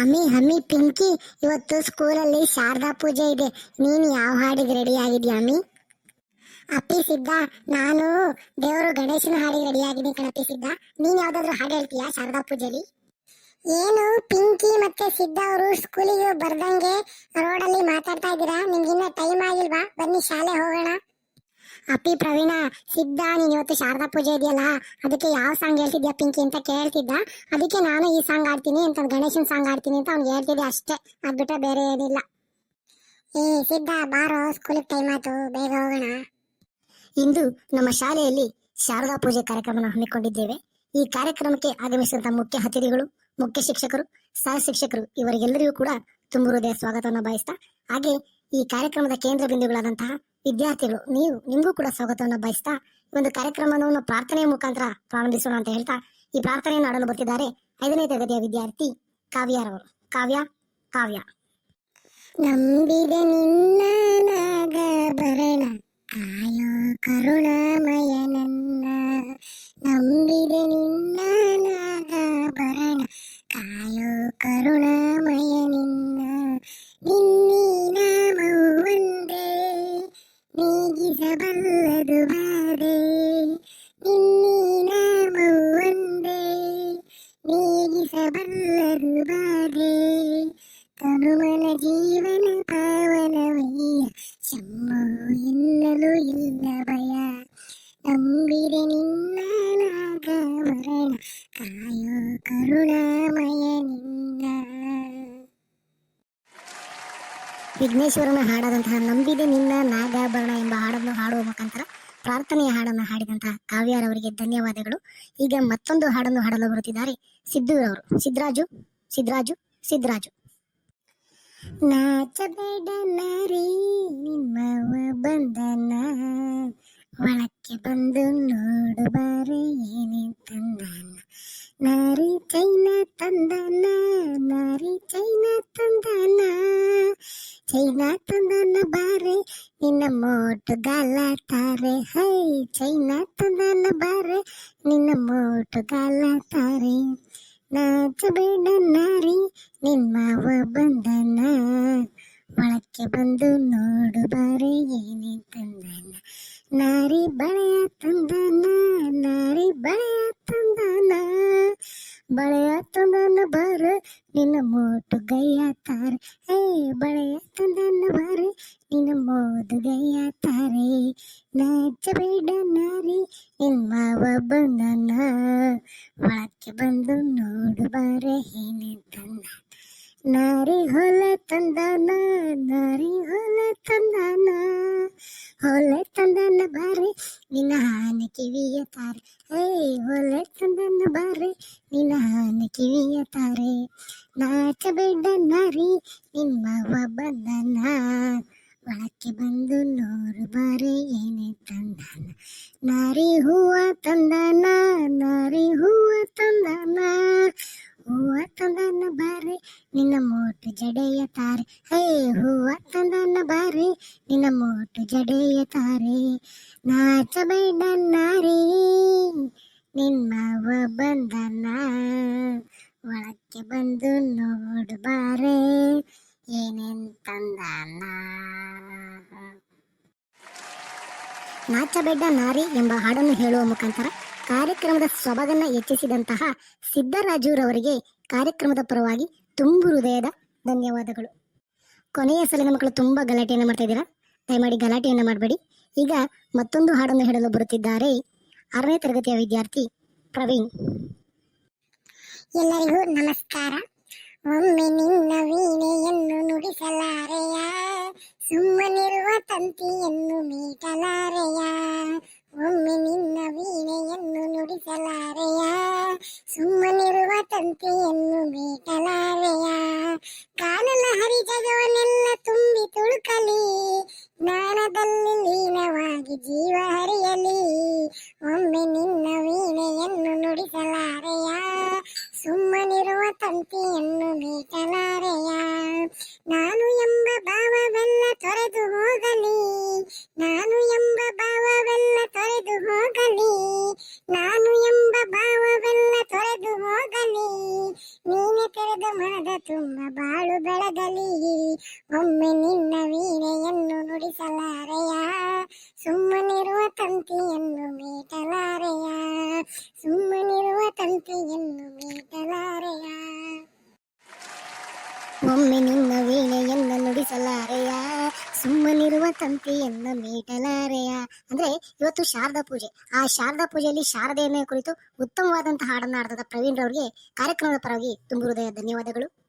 ಅಮ್ಮಿ ಅಮ್ಮಿ ಪಿಂಕಿ, ಇವತ್ತು ಸ್ಕೂಲಲ್ಲಿ ಶಾರದಾ ಪೂಜೆ ಇದೆ. ನೀನು ಯಾವ ಹಾಡಿಗೆ ರೆಡಿ ಆಗಿದ್ಯಾ ಅಮ್ಮಿ ಅಪ್ಪಿ ಸಿದ್ಧ, ನಾನು ದೇವರು ಗಣೇಶನ ಹಾಡಿಗೆ ರೆಡಿ ಆಗಿದ್ದೀನಿ ಕಣಪ್ಪಿ ಸಿದ್ಧ. ನೀನು ಯಾವ್ದಾದ್ರು ಹಾಡು ಹೇಳ್ತೀಯಾ ಶಾರದಾ ಪೂಜೆಲಿ? ಏನು, ಪಿಂಕಿ ಮತ್ತೆ ಸಿದ್ಧ ಅವರು ಸ್ಕೂಲಿಗೆ ಬರ್ದಂಗೆ ರೋಡಲ್ಲಿ ಮಾತಾಡ್ತಾ ಇದ್ದೀರಾ? ನಿಮ್ಗಿನ್ನ ಟೈಮ್ ಆಗಿಲ್ವಾ? ಬನ್ನಿ ಶಾಲೆ ಹೋಗೋಣ. ಅಪ್ಪಿ ಪ್ರವೀಣ, ಸಿದ್ಧ, ನೀನು ಇವತ್ತು ಶಾರದಾ ಪೂಜೆ ಇದೆಯಲ್ಲ, ಅದಕ್ಕೆ ಯಾವ ಸಾಂಗ್ ಹೇಳ್ತಿದ್ಯಾ ಪಿಂಕಿ ಅಂತ ಕೇಳ್ತಿದ್ದ. ಅದಕ್ಕೆ ನಾನು ಈ ಸಾಂಗ್ ಆಡ್ತೀನಿ ಅಂತ ಗಣೇಶನ್ ಸಾಂಗ್ ಆಡ್ತೀನಿ ಅಂತ ಅವ್ನು ಹೇಳ್ತಿದ್ದೆ ಅಷ್ಟೇ. ಅದ್ಬಿಟ್ರೆ ಬೇರೆ ಏನಿಲ್ಲ. ಏ ಸಿದ್ಧ, ಬಾರೋ ಸ್ಕೂಲಿಗೆ ಟೈಮ್ ಆಯ್ತು, ಬೇಗ ಹೋಗೋಣ. ಇಂದು ನಮ್ಮ ಶಾಲೆಯಲ್ಲಿ ಶಾರದಾ ಪೂಜೆ ಕಾರ್ಯಕ್ರಮವನ್ನು ಹಮ್ಮಿಕೊಂಡಿದ್ದೇವೆ. ಈ ಕಾರ್ಯಕ್ರಮಕ್ಕೆ ಆಗಮಿಸಿದಂಥ ಮುಖ್ಯ ಅತಿಥಿಗಳು, ಮುಖ್ಯ ಶಿಕ್ಷಕರು, ಸಹ ಶಿಕ್ಷಕರು, ಇವರಿಗೆಲ್ಲರಿಗೂ ಕೂಡ ತುಂಬು ಹೃದಯ ಸ್ವಾಗತವನ್ನು ಬಯಸ್ತಾ, ಹಾಗೆ ಈ ಕಾರ್ಯಕ್ರಮದ ಕೇಂದ್ರ ಬಿಂದುಗಳಾದಂತಹ ವಿದ್ಯಾರ್ಥಿಗಳು, ನೀವು, ನಿಮಗೂ ಕೂಡ ಸ್ವಾಗತವನ್ನು ಬಯಸ್ತಾ ಒಂದು ಕಾರ್ಯಕ್ರಮವನ್ನು ಪ್ರಾರ್ಥನೆಯ ಮುಖಾಂತರ ಪ್ರಾರಂಭಿಸೋಣ ಅಂತ ಹೇಳ್ತಾ ಈ ಪ್ರಾರ್ಥನೆಯನ್ನು ಆಡಲು ಬರ್ತಿದ್ದಾರೆ ಐದನೇ ತರಗತಿಯ ವಿದ್ಯಾರ್ಥಿ ಕಾವ್ಯರವರು ಕಾವ್ಯ ಕಾವ್ಯ. ನಂಬಿದೆ ನಿನ್ನ ನಾಗಭರಣ, ಆಯೋ ಕರುಣಾಮಯ ನನ್ನ. ನಂಬಿದೆ ನಿನ್ನ ನಾಗಭರಣ, ಕಾಯೋ ಕರುಣಾಮಯ ತನುಮನ ಜೀವನ ಪಾವನವಯ್ಯ ಎನ್ನಲು ಇಲ್ಲ ಭಯ ನಂಬಿದೆ ನಿನ್ನ ನಾಗವರಣ ಕಾಯೋ ಕರುಣಾಮಯ ನಿನ್ನ ವಿಘ್ನೇಶ್ವರನ ಹಾಡದಂತಹ ನಂಬಿದೆ ನಿನ್ನ ನಾಗಾಭರಣ ಎಂಬ ಹಾಡನ್ನು ಹಾಡುವ ಮುಖಾಂತರ ಪ್ರಾರ್ಥನೆಯ ಹಾಡನ್ನು ಹಾಡಿದಂತಹ ಕಾವ್ಯಾರವರಿಗೆ ಧನ್ಯವಾದಗಳು. ಈಗ ಮತ್ತೊಂದು ಹಾಡನ್ನು ಹಾಡಲು ಬರುತ್ತಿದ್ದಾರೆ ಸಿದ್ದೂರವರು ಸಿದ್ದರಾಜು ಸಿದ್ದರಾಜು ಸಿದ್ರಾಜು ನಾಚಬೇಡ ನಾರಿ ನಿಮ್ಮವ ಬಂದನ ಒಳಕ್ಕೆ ಬಂದು ನೋಡು ಬಾರೆ ಏನೇ ತಂದನ ನಾರಿ ಚೈನ ತಂದನ ನಾರಿ ಚೈನ ತಂದನ ಚೈನಾ ತಂದನ ಬಾರೆ ನಿನ್ನ ಮೋಟು ಗಾಲ ತಾರೆ ಹೈ ಚೈನಾ ತಂದನ ಬಾರೆ ನಿನ್ನ ಮೋಟು ಗಾಲ ತಾರೆ ನಾಚಬೇಡ ನಾರಿ ನಿಮ್ಮವ ಬಂದನ. ಒಳಕ್ಕೆ ಬಂದು ನೋಡು ಬಾರೆ, ಏನೇ ತಂದನ? ನಾರಿ ಬಳೆಯ ತಂದನ, ನಾರಿ ಬಳೆಯ ತಂದನ. ಬಳೆಯ ತಂದನ ಬಾರ, ನಿನ್ನ ಮೋಟು ಗೈಯ ತಾರೆ. ಏ ಬಳೆಯ ತಂದನ ಬಾರ, ನಿನ್ನ ಮೋದು ಗೈಯ ತಾರೆ. ನಾಚಬೇಡ ನಾರಿ ಮಾವ ಬಂದನ. ಒಳಕ್ಕೆ ಬಂದು ನೋಡು ಬಾರೆ, ಏನೇ ತಂದ ನಾರಿ ಹೊಲ ತಂದನ ನಾರಿ ಹೊಲ ತಂದನ. ಹೊಲೆ ತಂದನ ಬಾರಿ, ನಿನ್ನ ಹಾನಿ ಕಿವಿಯ ತಾರೆ. ಹೇ ಹೊಲೆ ತಂದನ ಬಾರಿ, ನಿನ್ನ ಹಾನಿ ಕಿವಿಯ ತಾರೆ. ನಾಚಬೇಡ ನಾರಿ, ನಿಮ್ಮ ಬಂದನ. ಒಳಕ್ಕೆ ಬಂದು ನೂರು ಬಾರಿ ಏನೇ ತಂದನ. ನಾರಿ ಹೂವ ತಂದನ, ನಾರಿ ಹೂವ ತಂದನ. ಹೂವ ತಂದನ ಬಾರಿ, ನಿನ್ನ ಮೋಟು ಜಡೆಯ ತಾರೆ. ಹೇ ಹೂವ ತಂದನ ಬಾರಿ, ನಿನ್ನ ಮೋಟು ಜಡೆಯ ತಾರೆ. ನಾಚಬೇಡ ನಾರಿ ನಿನ್ನವ ಬಂದನ. ಒಳಕ್ಕೆ ಬಂದು ನೋಡು ಬಾರೆ ಏನೆಂತಂದನ ನಾಚಬೇಡ ನಾರಿ ಎಂಬ ಹಾಡನ್ನು ಹೇಳುವ ಮುಖಾಂತರ ಕಾರ್ಯಕ್ರಮದ ಸೊಬಗನ್ನ ಹೆಚ್ಚಿಸಿದಂತಹ ಸಿದ್ದರಾಜುರವರಿಗೆ ಕಾರ್ಯಕ್ರಮದ ಪರವಾಗಿ ತುಂಬು ಹೃದಯದ ಧನ್ಯವಾದಗಳು. ಕೊನೆಯ ಸಲದ ಮಕ್ಕಳು ತುಂಬಾ ಗಲಾಟೆಯನ್ನು ಮಾಡ್ತಾ ಇದ್ದೀರಾ? ದಯಮಾಡಿ ಗಲಾಟೆಯನ್ನು ಮಾಡಬೇಡಿ. ಈಗ ಮತ್ತೊಂದು ಹಾಡನ್ನು ಹೇಳಲು ಬರುತ್ತಿದ್ದಾರೆ ಆರನೇ ತರಗತಿಯ ವಿದ್ಯಾರ್ಥಿ ಪ್ರವೀಣ್. ಎಲ್ಲರಿಗೂ ನಮಸ್ಕಾರ. ಒಮ್ಮೆ ನಿನ್ನ ವೀಣೆಯನ್ನು ನುಡಿಸಲಾರೆಯ? ಸುಮ್ಮನಿರುವ ತಂತಿಯನ್ನು ಮೀಟಲಾರೆಯ? ಒಮ್ಮೆ ನಿನ್ನ ವೀಣೆಯನ್ನು ನುಡಿಸಲಾರೆಯ? ಸುಮ್ಮನಿರುವ ತಂತಿಯನ್ನು ಮೀಟಲಾರೆಯ ಕಾಣಲ ಹರಿ ತುಂಬಿ ತುಳುಕಲಿ, ಜ್ಞಾನದಲ್ಲಿ ಲೀನವಾಗಿ ಜೀವ ಹರಿಯಲಿ. ಒಮ್ಮೆ ನಿನ್ನ ವೀಣೆಯನ್ನು ನುಡಿಸಲಾರೆಯ? ಸುಮ್ಮನಿರುವ ತಂತಿಯನ್ನು ಮೀಟಲಾರೆಯ? ಸುಮ್ಮನಿರುವ ತಂತಿಯನ್ನು ಮೀಟಲಾರೆಯ? ಒಮ್ಮೆ ನಿನ್ನ ವೀಣೆಯನ್ನು ನುಡಿಸಲಾರೆಯ? ಸುಮ್ಮನಿರುವ ತಂತಿಯನ್ನು ಮೀಟಲಾರೆಯ? ಅಂದ್ರೆ ಇವತ್ತು ಶಾರದಾ ಪೂಜೆ. ಆ ಶಾರದಾ ಪೂಜೆಯಲ್ಲಿ ಶಾರದೆಯನ್ನೇ ಕುರಿತು ಉತ್ತಮವಾದಂತಹ ಹಾಡನ್ನ ಆಡದ ಪ್ರವೀಣ್ ರವರಿಗೆ ಕಾರ್ಯಕ್ರಮದ ಪರವಾಗಿ ತುಂಬ ಹೃದಯ ಧನ್ಯವಾದಗಳು.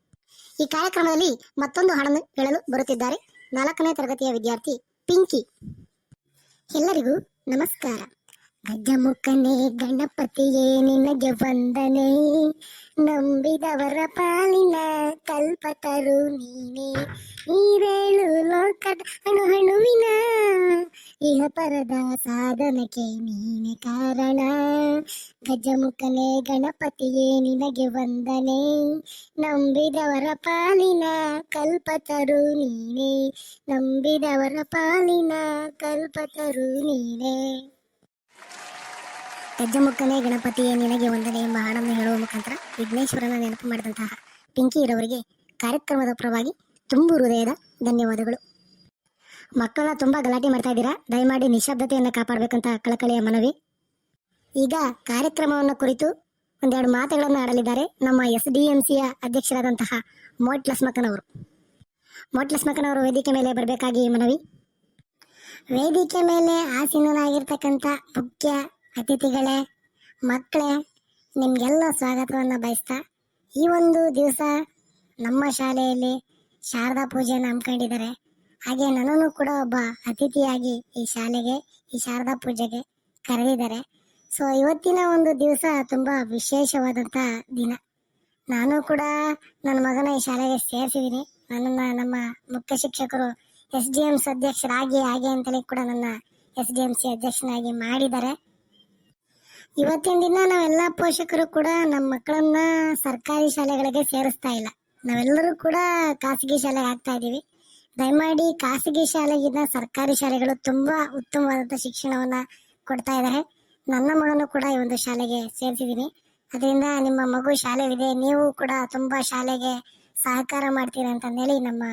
ಈ ಕಾರ್ಯಕ್ರಮದಲ್ಲಿ ಮತ್ತೊಂದು ಹಾಡನ್ನು ಹೇಳಲು ಬರುತ್ತಿದ್ದಾರೆ ನಾಲ್ಕನೇ ತರಗತಿಯ ವಿದ್ಯಾರ್ಥಿ ಪಿಂಕಿ. ಎಲ್ಲರಿಗೂ ನಮಸ್ಕಾರ. ಗಜಮುಖನೇ, ಗಣಪತಿಯೇ, ನಿನಗೆ ವಂದನೆ. ನಂಬಿದವರ ಪಾಲಿನ ಕಲ್ಪತರು ನೀನೇ. ನೀರೇಳು ಲೋಕದ ಅಣು ಹಣುವಿನ ಇಹ ಪರದ ಸಾಧನಕ್ಕೆ ನೀನೆ ಕಾರಣ. ಗಜಮುಖನೇ ಗಣಪತಿಯೇ, ನಿನಗೆ ವಂದನೆ. ನಂಬಿದವರ ಪಾಲಿನ ಕಲ್ಪತರು ನೀನೆ. ನಂಬಿದವರ ಪಾಲಿನ ಕಲ್ಪತರು ನೀನೆ. ಗಜ್ಜಮುಖನೇ ಗಣಪತಿಯೇ, ನಿನಗೆ ವಂದನೆ ಎಂಬ ಹಾಡನ್ನು ಹೇಳುವ ಮುಖಾಂತರ ವಿಘ್ನೇಶ್ವರನ ನೆನಪು ಮಾಡಿದಂತಹ ಪಿಂಕಿ ಇರೋವರಿಗೆ ಕಾರ್ಯಕ್ರಮದ ಪರವಾಗಿ ತುಂಬು ಹೃದಯದ ಧನ್ಯವಾದಗಳು. ಮಕ್ಕಳನ್ನ ತುಂಬಾ ಗಲಾಟೆ ಮಾಡ್ತಾ ಇದ್ದೀರಾ? ದಯಮಾಡಿ ನಿಶಬ್ದತೆಯನ್ನು ಕಾಪಾಡಬೇಕಂತ ಕಳಕಳಿಯ ಮನವಿ. ಈಗ ಕಾರ್ಯಕ್ರಮವನ್ನು ಕುರಿತು ಒಂದೆರಡು ಮಾತುಗಳನ್ನು ಆಡಲಿದ್ದಾರೆ ನಮ್ಮ ಎಸ್ ಡಿ ಎಂ ಸಿಯ ಅಧ್ಯಕ್ಷರಾದಂತಹ ಮೋಟ್ ಲಸ್ಮಕ್ಕನವರು ಮೋಟ್ ಲಸ್ಮಕ್ಕನವರು ವೇದಿಕೆ ಮೇಲೆ ಬರಬೇಕಾಗಿ ಮನವಿ. ವೇದಿಕೆ ಮೇಲೆ ಆಸೀನರಾಗಿರ್ತಕ್ಕಂಥ ಮುಖ್ಯ ಅತಿಥಿಗಳೇ, ಮಕ್ಕಳೇ, ನಿಮಗೆಲ್ಲ ಸ್ವಾಗತವನ್ನು ಬಯಸ್ತಾ ಈ ಒಂದು ದಿವಸ ನಮ್ಮ ಶಾಲೆಯಲ್ಲಿ ಶಾರದಾ ಪೂಜೆಯನ್ನು ಹಮ್ಮಿಕೊಂಡಿದ್ದಾರೆ. ಹಾಗೆ ನನ್ನನ್ನು ಕೂಡ ಒಬ್ಬ ಅತಿಥಿಯಾಗಿ ಈ ಶಾಲೆಗೆ, ಈ ಶಾರದಾ ಪೂಜೆಗೆ ಕರೆದಿದ್ದಾರೆ. ಸೊ ಇವತ್ತಿನ ಒಂದು ದಿವಸ ತುಂಬ ವಿಶೇಷವಾದಂಥ ದಿನ. ನಾನು ಕೂಡ ನನ್ನ ಮಗನ ಈ ಶಾಲೆಗೆ ಸೇರಿಸಿದ್ದೀನಿ. ನನ್ನನ್ನು ನಮ್ಮ ಮುಖ್ಯ ಶಿಕ್ಷಕರು ಎಸ್ ಡಿ ಎಂ ಸಿ ಅಧ್ಯಕ್ಷರಾಗಿ, ಹಾಗೆ ಅಂತಲೇ ಕೂಡ ನನ್ನ ಎಸ್ ಡಿ ಎಂ ಸಿ ಅಧ್ಯಕ್ಷನಾಗಿ ಮಾಡಿದ್ದಾರೆ. ಇವತ್ತಿನ ದಿನ ನಾವೆಲ್ಲ ಪೋಷಕರು ಕೂಡ ನಮ್ಮ ಮಕ್ಕಳನ್ನ ಸರ್ಕಾರಿ ಶಾಲೆಗಳಿಗೆ ಸೇರಿಸ್ತಾ ಇಲ್ಲ. ನಾವೆಲ್ಲರೂ ಕೂಡ ಖಾಸಗಿ ಶಾಲೆಗೆ ಹಾಕ್ತಾ ಇದೀವಿ ದಯಮಾಡಿ ಖಾಸಗಿ ಶಾಲೆಗಿಂತ ಸರ್ಕಾರಿ ಶಾಲೆಗಳು ತುಂಬಾ ಉತ್ತಮವಾದಂಥ ಶಿಕ್ಷಣವನ್ನ ಕೊಡ್ತಾ ಇದ್ದಾರೆ ನನ್ನ ಮಗನು ಕೂಡ ಈ ಒಂದು ಶಾಲೆಗೆ ಸೇರಿಸಿದ್ದೀನಿ ಅದರಿಂದ ನಿಮ್ಮ ಮಗು ಶಾಲೆವಿದೆ ನೀವು ಕೂಡ ತುಂಬಾ ಶಾಲೆಗೆ ಸಹಕಾರ ಮಾಡ್ತೀರ ಅಂತ ಹೇಳಿ ನಮ್ಮ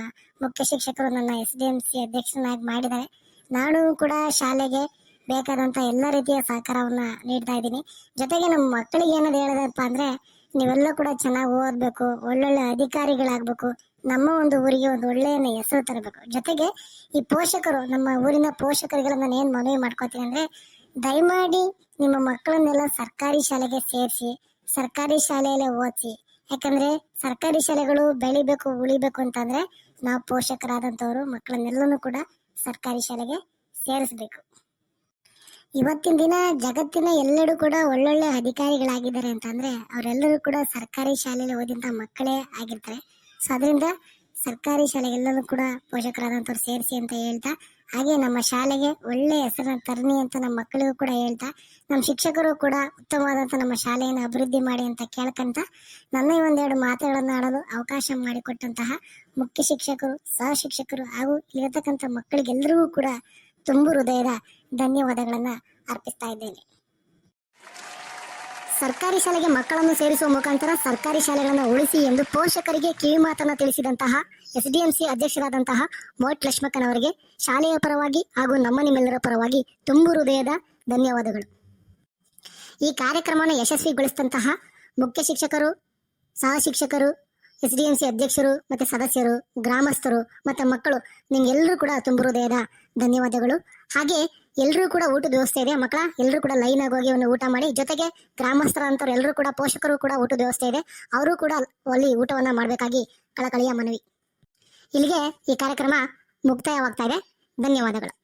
ಮುಖ್ಯ ಶಿಕ್ಷಕರು ನನ್ನ ಎಸ್ ಡಿ ಎಂ ಸಿ ಅಧ್ಯಕ್ಷನಾಗಿ ಮಾಡಿದ್ದಾರೆ. ನಾನು ಕೂಡ ಶಾಲೆಗೆ ಬೇಕಾದಂತ ಎಲ್ಲ ರೀತಿಯ ಸಹಕಾರವನ್ನ ನೀಡ್ತಾ ಇದ್ದೀನಿ. ಜೊತೆಗೆ ನಮ್ಮ ಮಕ್ಕಳಿಗೆ ಏನದು ಹೇಳೋದಪ್ಪ ಅಂದ್ರೆ ನೀವೆಲ್ಲ ಕೂಡ ಚೆನ್ನಾಗಿ ಓದ್ಬೇಕು, ಒಳ್ಳೊಳ್ಳೆ ಅಧಿಕಾರಿಗಳಾಗ್ಬೇಕು. ನಮ್ಮ ಒಂದು ಊರಿಗೆ ಒಂದು ಒಳ್ಳೆಯ ಹೆಸರು ತರಬೇಕು. ಜೊತೆಗೆ ಈ ಪೋಷಕರು, ನಮ್ಮ ಊರಿನ ಪೋಷಕರಿಗೆ ನಾನು ಏನ್ ಮನವಿ ಮಾಡ್ಕೋತೀನಿ ಅಂದ್ರೆ, ದಯಮಾಡಿ ನಿಮ್ಮ ಮಕ್ಕಳನ್ನೆಲ್ಲ ಸರ್ಕಾರಿ ಶಾಲೆಗೆ ಸೇರಿಸಿ, ಸರ್ಕಾರಿ ಶಾಲೆಯಲ್ಲೇ ಓದಿಸಿ. ಯಾಕಂದ್ರೆ ಸರ್ಕಾರಿ ಶಾಲೆಗಳು ಬೆಳಿಬೇಕು, ಉಳಿಬೇಕು ಅಂತಂದ್ರೆ ನಾವು ಪೋಷಕರಾದಂಥವರು, ಮಕ್ಕಳನ್ನೆಲ್ಲನೂ ಕೂಡ ಸರ್ಕಾರಿ ಶಾಲೆಗೆ ಸೇರಿಸ್ಬೇಕು. ಇವತ್ತಿನ ದಿನ ಜಗತ್ತಿನ ಎಲ್ಲರೂ ಕೂಡ ಒಳ್ಳೊಳ್ಳೆ ಅಧಿಕಾರಿಗಳಾಗಿದ್ದಾರೆ ಅಂತಂದ್ರೆ, ಅವರೆಲ್ಲರೂ ಕೂಡ ಸರ್ಕಾರಿ ಶಾಲೆಯಲ್ಲಿ ಓದಿದಂಥ ಮಕ್ಕಳೇ ಆಗಿರ್ತಾರೆ. ಸೊ ಅದರಿಂದ ಸರ್ಕಾರಿ ಶಾಲೆಗೆಲ್ಲರೂ ಕೂಡ ಪೋಷಕರಾದಂಥವ್ರು ಸೇರಿಸಿ ಅಂತ ಹೇಳ್ತಾ, ಹಾಗೆ ನಮ್ಮ ಶಾಲೆಗೆ ಒಳ್ಳೆ ಹೆಸರನ್ನು ತರನಿ ಅಂತ ನಮ್ಮ ಮಕ್ಕಳಿಗೂ ಕೂಡ ಹೇಳ್ತಾ, ನಮ್ಮ ಶಿಕ್ಷಕರು ಕೂಡ ಉತ್ತಮವಾದಂಥ ನಮ್ಮ ಶಾಲೆಯನ್ನು ಅಭಿವೃದ್ಧಿ ಮಾಡಿ ಅಂತ ಕೇಳ್ಕಂತ ನನ್ನ ಈ ಒಂದೆರಡು ಮಾತುಗಳನ್ನು ಆಡಲು ಅವಕಾಶ ಮಾಡಿಕೊಟ್ಟಂತಹ ಮುಖ್ಯ ಶಿಕ್ಷಕರು ಸಹ ಶಿಕ್ಷಕರು ಹಾಗೂ ಇರತಕ್ಕಂಥ ಮಕ್ಕಳಿಗೆಲ್ಲರಿಗೂ ಕೂಡ ತುಂಬು ಹೃದಯದ ಧನ್ಯವಾದಗಳನ್ನು ಅರ್ಪಿಸ್ತಾ ಇದ್ದೇನೆ. ಸರ್ಕಾರಿ ಶಾಲೆಗೆ ಮಕ್ಕಳನ್ನು ಸೇರಿಸುವ ಮುಖಾಂತರ ಸರ್ಕಾರಿ ಶಾಲೆಗಳನ್ನು ಉಳಿಸಿ ಎಂದು ಪೋಷಕರಿಗೆ ಕಿವಿಮಾತನ್ನು ತಿಳಿಸಿದಂತಹ ಎಸ್ಡಿಎಂಸಿ ಅಧ್ಯಕ್ಷರಾದಂತಹ ಮೋಟ್ ಲಕ್ಷ್ಮಕ್ಕನವರಿಗೆ ಶಾಲೆಯ ಪರವಾಗಿ ಹಾಗೂ ನಮ್ಮ ನಿಮ್ಮೆಲ್ಲರ ಪರವಾಗಿ ತುಂಬು ಹೃದಯದ ಧನ್ಯವಾದಗಳು. ಈ ಕಾರ್ಯಕ್ರಮವನ್ನು ಯಶಸ್ವಿಗೊಳಿಸಿದಂತಹ ಮುಖ್ಯ ಶಿಕ್ಷಕರು, ಸಹ ಶಿಕ್ಷಕರು ಎಸ್ ಡಿ ಎಂ ಸಿ ಅಧ್ಯಕ್ಷರು ಮತ್ತೆ ಸದಸ್ಯರು, ಗ್ರಾಮಸ್ಥರು ಮತ್ತೆ ಮಕ್ಕಳು ನಿಮ್ಗೆಲ್ಲರೂ ಕೂಡ ತುಂಬ ಹೃದಯದ ಧನ್ಯವಾದಗಳು. ಹಾಗೆ ಎಲ್ಲರೂ ಕೂಡ ಊಟದ ವ್ಯವಸ್ಥೆ ಇದೆ. ಮಕ್ಕಳ ಎಲ್ಲರೂ ಕೂಡ ಲೈನ್ ಆಗಿ ಹೋಗಿ ಒಂದು ಊಟ ಮಾಡಿ, ಜೊತೆಗೆ ಗ್ರಾಮಸ್ಥರ ಅಂತವ್ರು ಎಲ್ಲರೂ ಕೂಡ ಪೋಷಕರು ಕೂಡ ಊಟದ ವ್ಯವಸ್ಥೆ ಇದೆ. ಅವರು ಕೂಡ ಅಲ್ಲಿ ಊಟವನ್ನ ಮಾಡಬೇಕಾಗಿ ಕಳಕಳಿಯ ಮನವಿ. ಇಲ್ಲಿಗೆ ಈ ಕಾರ್ಯಕ್ರಮ ಮುಕ್ತಾಯವಾಗ್ತಾ ಇದೆ. ಧನ್ಯವಾದಗಳು.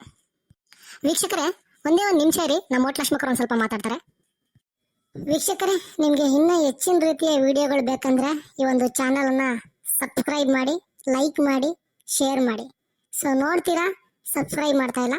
ವೀಕ್ಷಕರೇ, ಒಂದೇ ಒಂದು ನಿಮಿಷ ಇರಿ. ನಮ್ಮ ಮೋಟ್ ಲಕ್ಷ್ಮಕರು ಒಂದು ಸ್ವಲ್ಪ ಮಾತಾಡ್ತಾರೆ. ವೀಕ್ಷಕರೇ, ನಿಮಗೆ ಇನ್ನೂ ಹೆಚ್ಚಿನ ರೀತಿಯ ವಿಡಿಯೋಗಳು ಬೇಕಂದ್ರೆ ಈ ಒಂದು ಚಾನಲನ್ನು ಸಬ್ಸ್ಕ್ರೈಬ್ ಮಾಡಿ ಲೈಕ್ ಮಾಡಿ ಶೇರ್ ಮಾಡಿ. ಸೊ ನೋಡ್ತೀರಾ? ಸಬ್ಸ್ಕ್ರೈಬ್ ಮಾಡ್ತಾ ಇಲ್ಲ?